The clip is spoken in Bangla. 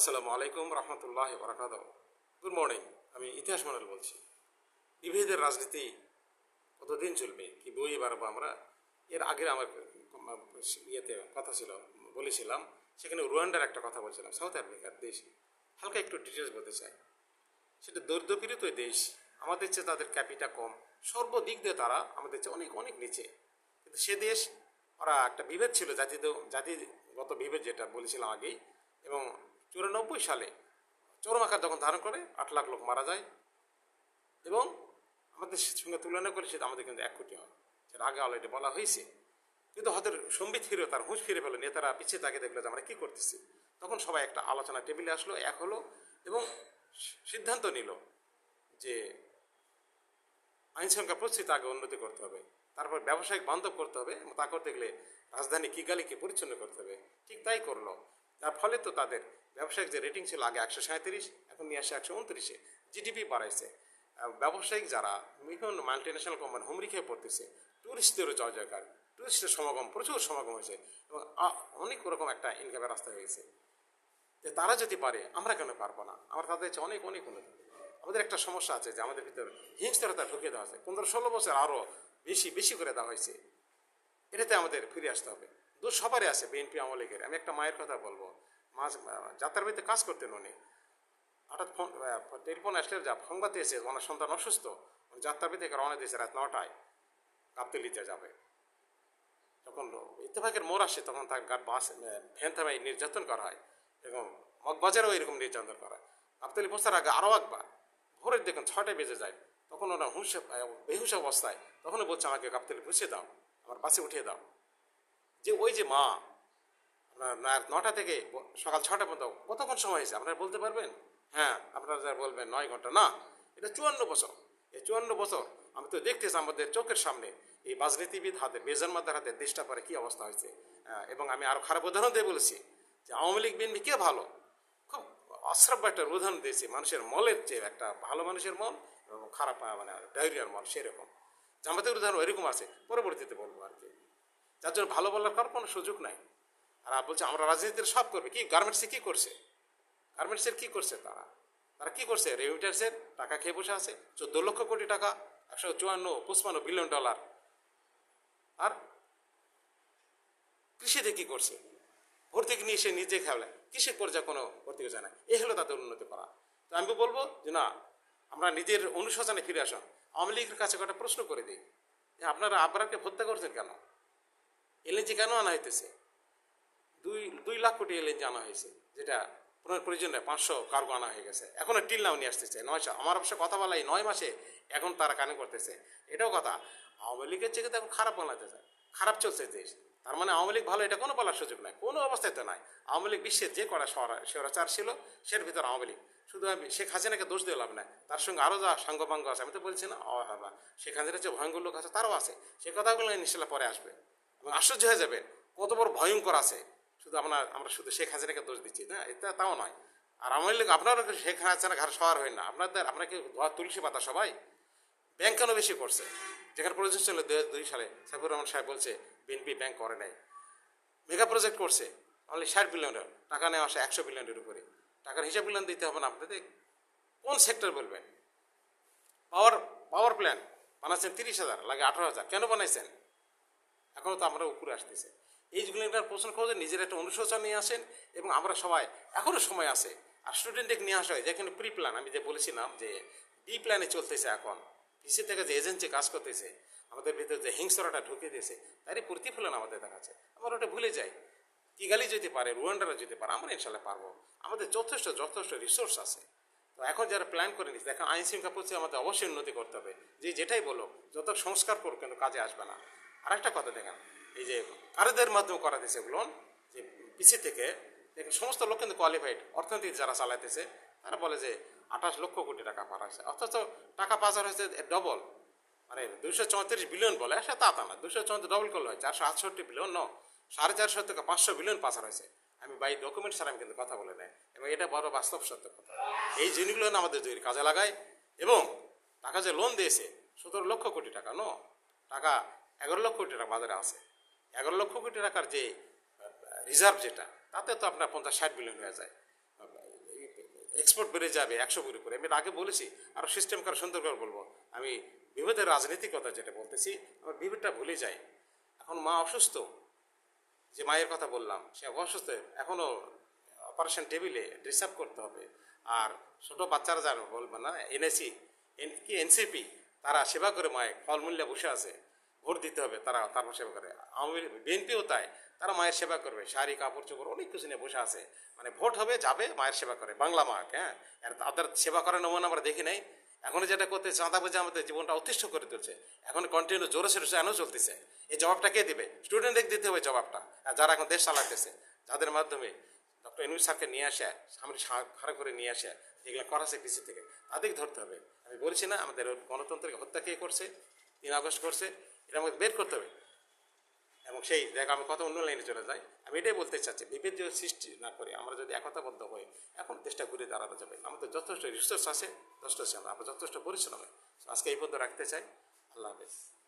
আসসালামু আলাইকুম রহমতুল্লাহ বরাকাত গুড মর্নিং আমি ইতিহাস মন্ডল বলছি। বিভেদের রাজনীতি কতদিন চলবে? কি বই বাড়বো আমরা? এর আগের আমার ইয়েতে কথা ছিল, বলেছিলাম, সেখানে রুয়ান্ডার একটা কথা বলছিলাম, সাউথ আফ্রিকার দেশ। হালকা একটু ডিটেলস বলতে চাই। সেটা দরিদ্রপীড়িত দেশ, আমাদের চেয়ে তাদের ক্যাপিটা কম। সর্বদিক দিয়ে তারা আমাদের চেয়ে অনেক অনেক নিচে। কিন্তু সে দেশ, ওরা একটা বিভেদ ছিল জাতিতে জাতিগত বিভেদ যেটা বলেছিলাম আগেই, এবং চুরানব্বই সালে চরম আকার যখন ধারণ করে, আট লাখ লোক মারা যায়। এবং আমাদের সঙ্গে তুলনা করে সেটা আমাদের কিন্তু এক কোটি হয় সেটা আগে অলরেডি বলা হয়েছে। কিন্তু হয়তো সম্বিত ফিরে তার হুঁশ ফিরে পেল, নেতারা পিছিয়ে তাকে দেখল যে আমরা কী করতেছি। তখন সবাই একটা আলোচনা টেবিলে আসলো, এক হলো এবং সিদ্ধান্ত নিল যে আইন শৃঙ্খলা পরিস্থিতি আগে উন্নতি করতে হবে, তারপর ব্যবসায়িক বান্ধব করতে হবে তা করতে গেলে রাজধানী কিগালিকে পরিচ্ছন্ন করতে হবে। ঠিক তাই করল। তার ফলে তো তাদের ব্যবসায়িক যে রেটিং ছিল আগে একশো সাঁত্রিশ এখন নিয়ে আসে একশো উনত্রিশে। জিডিপি বাড়াইছে। ব্যবসায়িক যারা বিভিন্ন মাল্টি ন্যাশনাল কোম্পানি হুমরি খেয়ে পড়তেছে টুরিস্টদেরও জয় জয়কার টুরিস্টের সমাগম, প্রচুর সমাগম হয়েছে এবং অনেক রকম একটা ইনকামের রাস্তা হয়েছে যে তারা যদি পারে, আমরা কেন পারব না? আমরা তাদের অনেক অনেক উন্নত। আমাদের একটা সমস্যা আছে যে আমাদের ভিতরে হিংস্রতা ঢুকিয়ে দেওয়া হয়েছে পনেরো ষোলো বছর আরও বেশি বেশি করে দেওয়া হয়েছে। এটাতে আমাদের ফিরে আসতে হবে। দোষ সবারই আছে, বিএনপি, আওয়ামী লীগের। আমি একটা মায়ের কথা বলব। মা যাত্রার বাড়িতে কাজ করতেন উনি। হঠাৎ ফোন টেলিফোন আসলে যা সংবাদ এসে ওনার সন্তান অসুস্থ যাত্রাবাড়ি থেকে রওনা দিয়েছে রাত নটায়, গাবতলিতে যাবে। যখন ইত্তেফাকের মোড় আসে, তখন তার বাস ভ্যান থামাই নির্যাতন করা হয় এবং মগবাজারেও এরকম নির্যাতন করা হয়। গাবতলি পৌঁছার আগে আরও একবার, ভোরের দেখুন ছটায় বেজে যায়। তখন ওরা হুঁশ বেহুশ অবস্থায় তখনও বলছে, আমাকে গাবতলি পৌঁছে দাও, আমার বাসে উঠিয়ে দাও। যে ওই যে মা আপনার নটা থেকে সকাল ছটা পর্যন্ত কতক্ষণ সময় হয়েছে? আপনারা বলতে পারবেন? হ্যাঁ আপনারা যা বলবেন নয় ঘণ্টা। না এটা চুয়ান্ন বছর। এই চুয়ান্ন বছর আমি তো দেখতেছি আমাদের চোখের সামনে। এই রাজনীতিবিদ হাতে বেজন মাদার হাতে দেশটা পরে কি অবস্থা হয়েছে। হ্যাঁ, এবং আমি আরও খারাপ উদাহরণ দিয়ে বলেছি যে আওয়ামী লীগ বিএনপি কে ভালো? খুব অশ্রাব্য একটা উদাহরণ দিয়েছি। মানুষের মলের চেয়ে একটা ভালো মানুষের মল এবং খারাপ মানে ডায়রিয়ার মল সেরকম। জামাতের উদাহরণ এরকম আছে পরবর্তীতে বলব আর কি। যার জন্য ভালো বলার কারও কোনো সুযোগ নাই। আর বলছে, আমরা রাজনীতির সব করবে। কি গার্মেন্টসে কি করছে? গার্মেন্টসের কি করছে তারা? তারা কি করছে? রেমিটার্সের টাকা খেয়ে বসে আছে। চোদ্দ লক্ষ কোটি টাকা, একশো চুয়ান্ন পঁচপান্ন বিলিয়ন ডলার আর কৃষিতে কি করছে? ভর্তি নিয়ে এসে নিজে খেলে কৃষি পর্যায়ে কোনো ভর্তি যায় না। এই হলো তাদের উন্নতি করা। তো আমি বলব যে না, আমরা নিজের অনুশোচনে ফিরে আসুন। আওয়ামী লীগের কাছে কটা প্রশ্ন করে দিই। যে আপনারা আবরারকে হত্যা করছেন কেন? এলএনজি কেন আনা হইতেছে? দুই দুই লাখ কোটি এলএনজি আনা হয়েছে যেটা পুনর প্রয়োজন নেই পাঁচশো কার্গো আনা হয়ে গেছে। এখনও টিল নাও নিয়ে আসতেছে। নয় আমার অবশ্য কথা বলা এই নয় মাসে এখন তারা কানে করতেছে। এটাও কথা। আওয়ামী লীগের চেয়ে এখন খারাপ বানাতেছে খারাপ চলছে দেশ। তার মানে আওয়ামী লীগ ভালো এটা কোনো বলার সুযোগ নাই। কোনো অবস্থায় তো নাই। আওয়ামী লীগ বিশ্বের যে করা স্বৈরাচার ছিল সের ভিতর আওয়ামী লীগ। শুধু আমি শেখ হাসিনাকে দোষ দিয়ে লাভ নাই। তার সঙ্গে আরও যা সাঙ্গপাঙ্গ আছে আমি তো বলছি না অ- হ্যাঁ, বা শেখ হাসিনার যে ভয়ঙ্কর লোক আছে তারও আছে। সে কথাগুলো ইনশাল্লাহ পরে আসবে। এবং আশ্চর্য হয়ে যাবেন কত বড় ভয়ঙ্কর আছে। শুধু আপনার আমরা শুধু শেখ হাসিনাকে দোষ দিচ্ছি, না? এটা তাও নয়। আর আমার লীগ, আপনারা শেখ হাসিনা ঘাড় সবার হয় না? আপনাদের আপনাকে ধোয়া তুলসী পাতা সবাই? ব্যাংক কেন বেশি করছে? যেখানে প্রয়োজন ছিল দু দুই সালে, সাইফুর রহমান সাহেব বলছে বিএনপি ব্যাংক করে নাই। মেগা প্রজেক্ট করছে অনলি ষাট বিলিয়নের টাকা নেওয়া আসে একশো বিলিয়নের উপরে। টাকার হিসাব বিলিয়ন দিতে হবে না আপনাদের? কোন সেক্টর বলবেন? পাওয়ার পাওয়ার প্ল্যান্ট বানাচ্ছেন তিরিশ হাজার, লাগে আঠারো হাজার। কেন বানাইছেন? এখনও তো আমরা উপরে আসতেছে। এইগুলোর প্রশ্ন খোঁজে নিজের একটা অনুশোচনা নিয়ে আসেন এবং আমরা সবাই এখনও সময় আছে। আর স্টুডেন্টকে নিয়ে আসা হয় যেখানে প্রি প্ল্যান আমি যে বলেছিলাম যে বি প্ল্যানে চলতেছে এখন। পিসি থেকে যে এজেন্সি কাজ করতেছে, আমাদের ভিতরে যে হিংস্রটা ঢুকে দিয়েছে, তারই প্রতিফলন আমাদের দেখাচ্ছে। আমরা ওটা ভুলে যাই। কিগালি যেতে পারে, রুয়ান্ডারা যেতে পারে, আমরা ইনশাল্লাহ পারব। আমাদের যথেষ্ট যথেষ্ট রিসোর্স আছে। তো এখন যারা প্ল্যান করে নিচ্ছে এখন আইন শৃঙ্খলা পরিস্থিতি আমাদের অবশ্যই উন্নতি করতে হবে। যে যেটাই বলো, যত সংস্কার করো কিন্তু কাজে আসবে না। আর একটা কথা দেখেন, এই যে কারোদের মাধ্যমে করা দিয়েছে লোন যে পিসি থেকে দেখেন সমস্ত লোক কিন্তু কোয়ালিফাইড অর্থনীতি যারা চালাইতেছে, তারা বলে যে আঠাশ লক্ষ কোটি টাকা পার হয়েছে। অথচ টাকা পাচার হয়েছে ডবল মানে দুশো চৌত্রিশ বিলিয়ন বলে, সে তা তা না। দুশো চৌত্রিশ ডবল করলে হয়, চারশো আটষট্টি বিলিয়ন ন সাড়ে চারশো থেকে পাঁচশো বিলিয়ন পাচার হয়েছে। আমি বাই ডকুমেন্ট ছাড়া আমি কিন্তু কথা বলে নেই। এবং এটা বড় বাস্তব সত্য কথা। এই জিনিসগুলো আমাদের তৈরি কাজে লাগায়। এবং টাকা যে লোন দিয়েছে, সতেরো লক্ষ কোটি টাকা ন টাকা এগারো লক্ষ কোটি টাকা বাজারে আছে। এগারো লক্ষ কোটি টাকার যে রিজার্ভ যেটা, তাতে তো আপনার পঞ্চাশ ষাট বিলিয়ন হয়ে যায়। এক্সপোর্ট বেড়ে যাবে একশো বুড়ি করে। আমি আগে বলেছি আরও সিস্টেম করে সুন্দর করে বলব। আমি বিভেদের রাজনীতির কথা যেটা বলতেছি, আমার বিভেদটা ভুলে যাই এখন মা অসুস্থ, যে মায়ের কথা বললাম, সে অসুস্থ এখনও অপারেশন টেবিলে ডিসার্ভ করতে হবে। আর ছোটো বাচ্চারা যারা বলবে না এনএসি কি এনসিপি তারা সেবা করে মায়ের ফলমূল্যে বসে আছে। ভোট দিতে হবে, তারা তারপর সেবা করে। আওয়ামী বিএনপিও তাই, তারা মায়ের সেবা করবে, শাড়ি, কাপড় চোপড়, অনেক কিছু নিয়ে বসে আছে। মানে ভোট হবে, যাবে, মায়ের সেবা করে, বাংলা মা হ্যাঁ? আর তাদের সেবা করার নমুনা আমরা দেখি নাই। এখন যেটা করতে চাঁদা বুঝে আমাদের জীবনটা অতিষ্ঠ করে তুলছে। এখন কন্টিনিউ জোরে সোরে এখনও চলতেছে। এই জবাবটা কে দিবে? স্টুডেন্টদের দিতে হবে জবাবটা। আর যারা এখন দেশ চালাতেছে, যাদের মাধ্যমে ডক্টর এনুই স্যারকে নিয়ে আসে, সামনে খাড়া করে নিয়ে আসে, যেগুলো করাছে পিছিয়ে থেকে, তাদেরকে ধরতে হবে। আমি বলছি না, আমাদের গণতন্ত্রকে হত্যা কে করছে? তিন আগস্ট করছে এটা আমাকে বের করতে হবে। এবং সেই, দেখ, আমি কত অন্য লাইনে চলে যাই। আমি এটাই বলতে চাচ্ছি বিভেদ সৃষ্টি না করে আমরা যদি একতাবদ্ধ হই এখন দেশটা ঘুরে দাঁড়ানো যাবে। আমাদের যথেষ্ট রিসোর্স আছে, যথেষ্ট আছে, আমরা যথেষ্ট পরিশ্রম আজকে এই পর্যন্ত রাখতে চাই। আল্লাহ হাফেজ।